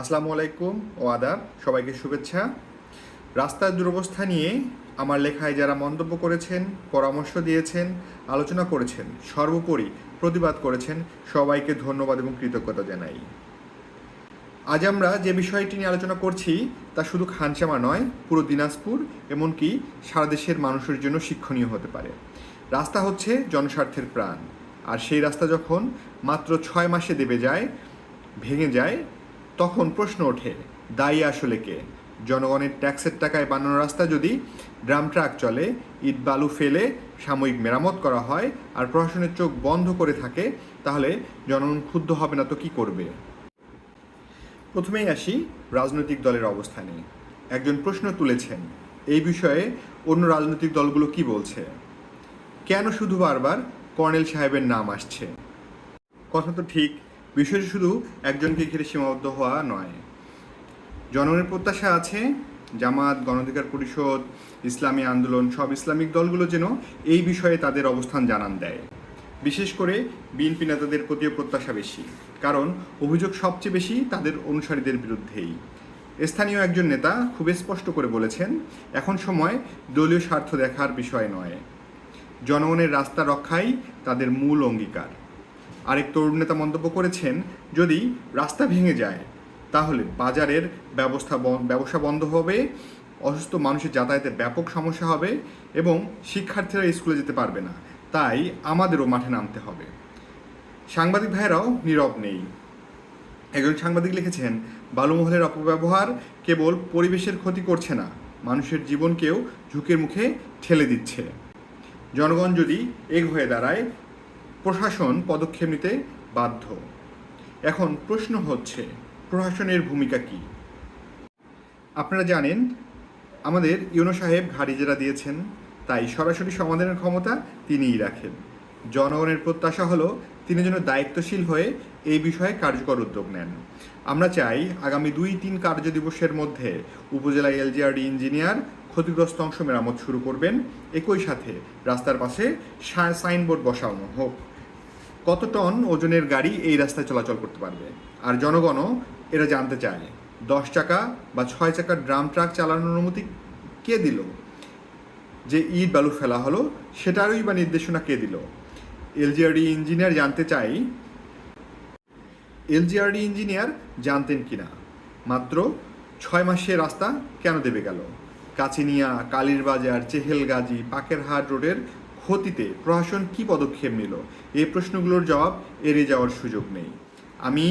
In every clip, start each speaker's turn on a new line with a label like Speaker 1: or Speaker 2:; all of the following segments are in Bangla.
Speaker 1: আসসালামু আলাইকুম ও আদাব, সবাইকে শুভেচ্ছা। রাস্তার দুরবস্থা নিয়ে আমার লেখায় যারা মন্তব্য করেছেন, পরামর্শ দিয়েছেন, আলোচনা করেছেন, সর্বোপরি প্রতিবাদ করেছেন, সবাইকে ধন্যবাদ এবং কৃতজ্ঞতা জানাই। আজ আমরা যে বিষয়টি নিয়ে আলোচনা করছি, তা শুধু খানসামা নয়, পুরো দিনাজপুর এমনকি সারা দেশের মানুষের জন্য শিক্ষণীয় হতে পারে। রাস্তা হচ্ছে জনস্বার্থের প্রাণ। আর সেই রাস্তা যখন মাত্র ছয় মাসে দেবে যায়, ভেঙে যায় তখন প্রশ্ন ওঠে, দায়ী আসলে কে? জনগণের ট্যাক্সের টাকায় বানানো রাস্তা যদি ড্রাম ট্রাক চলে, ইট বালু ফেলে, সাময়িক মেরামত করা হয় আর প্রশাসনের চোখ বন্ধ করে থাকে, তাহলে জনগণ ক্ষুব্ধ হবে না তো কী করবে? প্রথমেই আসি রাজনৈতিক দলের অবস্থানে। একজন প্রশ্ন তুলেছেন, এই বিষয়ে অন্য রাজনৈতিক দলগুলো কি বলছে? কেন শুধু বারবার কর্নেল সাহেবের নাম আসছে? কথা তো ঠিক বিষয়টি শুধু একজনকে ঘিরে সীমাবদ্ধ হওয়া নয়। জনগণের প্রত্যাশা আছে, জামাত গণঅধিকার পরিষদ, ইসলামী আন্দোলন, সব ইসলামিক দলগুলো যেন এই বিষয়ে তাদের অবস্থান জানান দেয়। বিশেষ করে বিএনপি নেতাদের প্রতিও প্রত্যাশা বেশি, কারণ অভিযোগ সবচেয়ে বেশি তাদের অনুসারীদের বিরুদ্ধেই। স্থানীয় একজন নেতা খুব স্পষ্ট করে বলেছেন, এখন সময় দলীয় স্বার্থ দেখার বিষয় নয়। জনগণের রাস্তা রক্ষাই তাদের মূল অঙ্গীকার। আরেক তরুণ নেতা মন্তব্য করেছেন, যদি রাস্তা ভেঙে যায়, তাহলে বাজারের ব্যবস্থা ব্যবসা বন্ধ হবে, অসুস্থ মানুষের যাতায়াতে ব্যাপক সমস্যা হবে এবং শিক্ষার্থীরা স্কুলে যেতে পারবে না। তাই আমাদেরও মাঠে নামতে হবে। সাংবাদিক ভাইয়েরাও নীরব নেই। একজন সাংবাদিক লিখেছেন, বালুমহলের অপব্যবহার কেবল পরিবেশের ক্ষতি করছে না, মানুষের জীবনকেও ঝুঁকির মুখে ঠেলে দিচ্ছে। জনগণ যদি এগ হয়ে দাঁড়ায় প্রশাসন পদক্ষেপ নিতে বাধ্য। এখন প্রশ্ন হচ্ছে, প্রশাসনের ভূমিকা কি? আপনারা জানেন, আমাদের ইউনো সাহেব ঘাড়ি যারা দিয়েছেন, তাই সরাসরি সমাধানের ক্ষমতা তিনিই রাখেন। জনগণের প্রত্যাশা হলো, তিনি যেন দায়িত্বশীল হয়ে এই বিষয়ে কার্যকর উদ্যোগ নেন। আমরা চাই আগামী দুই তিন কার্য দিবসের মধ্যে উপজেলা এলজিআরডি ইঞ্জিনিয়ার ক্ষতিগ্রস্ত অংশ মেরামত শুরু করবেন। একই সাথে রাস্তার পাশে সাইনবোর্ড বসানো হোক। কত টন ওজনের গাড়ি এই রাস্তায় চলাচল করতে পারবে? আর জনগণও এরা জানতে চায়। দশ চাকা বা ছয় চাকার ড্রাম ট্রাক চালানোর অনুমতি কে দিল? যে ইট বালু ফেলা হলো, সেটারই বা নির্দেশনা কে দিল? এলজিআরডি ইঞ্জিনিয়ার জানতে চাই, এলজিআরডি ইঞ্জিনিয়ার জানতেন কিনা মাত্র ছয় মাসে রাস্তা কেন দেবে গেল? কাচিনিয়া কালীরবাজার, চেহেলগাজী, পাকেরহাট রোডের ক্ষতিতে প্রশাসন কি পদক্ষেপ নিল? এই প্রশ্নগুলোর জবাব এড়িয়ে যাওয়ার সুযোগ নেই। আমি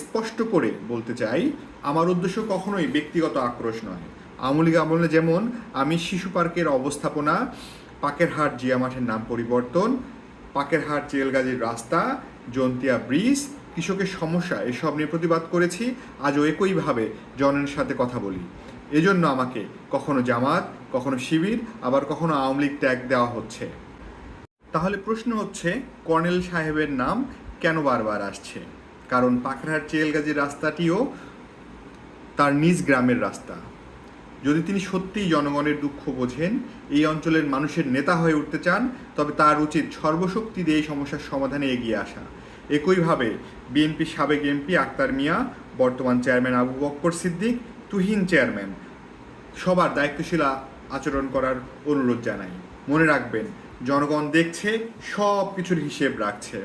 Speaker 1: স্পষ্ট করে বলতে চাই, আমার উদ্দেশ্য কখনোই ব্যক্তিগত আক্রোশ নয়। আওয়ামী লীগ আমলে যেমন আমি শিশু পার্কের অবস্থাপনা, পাকেরহাট জিয়া মাঠের নাম পরিবর্তন, পাকেরহাট চেলগাজীর রাস্তা, জন্তিয়া ব্রিজ, কৃষকের সমস্যা, এসব নিয়ে প্রতিবাদ করেছি, আজও একইভাবে জনের সাথে কথা বলি। এজন্য আমাকে কখনো জামাত, কখনো শিবির, আবার কখনো আওয়ামী লীগ ট্যাগ দেওয়া হচ্ছে। তাহলে প্রশ্ন হচ্ছে, কর্নেল সাহেবের নাম কেন বারবার আসছে? কারণ পাখরাহাট চেলগাজীর রাস্তাটিও তার নিজ গ্রামের রাস্তা। যদি তিনি সত্যিই জনগণের দুঃখ বোঝেন, এই অঞ্চলের মানুষের নেতা হয়ে উঠতে চান, তবে তার উচিত সর্বশক্তি দিয়ে এই সমস্যার সমাধানে এগিয়ে আসা। একইভাবে, বিএনপি সাবেক এমপি আক্তার মিয়া, বর্তমান চেয়ারম্যান আবু বক্কর সিদ্দিক, তুহিন চেয়ারম্যান, সবার দায়িত্বশীল আচরণ করার অনুরোধ জানাই। মনে রাখবেন জনগণ দেখছে, সব কিছুর হিসেব রাখছে।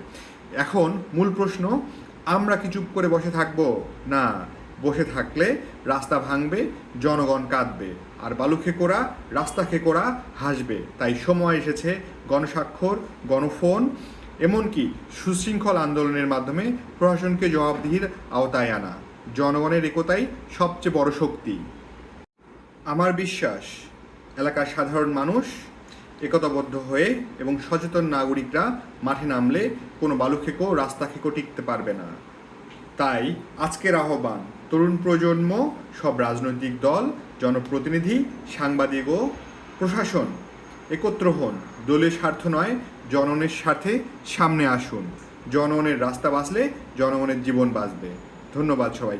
Speaker 1: এখন মূল প্রশ্ন, আমরা কি চুপ করে বসে থাকব? না, বসে থাকলে রাস্তা ভাঙবে, জনগণ কাঁদবে। আর বালু খেকোরা রাস্তা খেকোরা হাসবে। তাই সময় এসেছে গণস্বাক্ষর, গণফোন, এমনকি সুশৃঙ্খল আন্দোলনের মাধ্যমে প্রশাসনকে জবাবদিহির আওতায় আনা। জনগণের একতাই সবচেয়ে বড় শক্তি। আমার বিশ্বাস, এলাকার সাধারণ মানুষ একতাবদ্ধ হয়ে এবং সচেতন নাগরিকরা মাঠে নামলে কোনো বালু খেকো রাস্তা খেকো টিকতে পারবে না। তাই আজকের আহ্বান, তরুণ প্রজন্ম, সব রাজনৈতিক দল, জনপ্রতিনিধি, সাংবাদিক ও প্রশাসন, একত্র হন। দলের স্বার্থ নয়, জনগণের স্বার্থে সামনে আসুন। জনগণের রাস্তা বাঁচলে জনগণের জীবন বাঁচবে। ধন্যবাদ সবাইকে।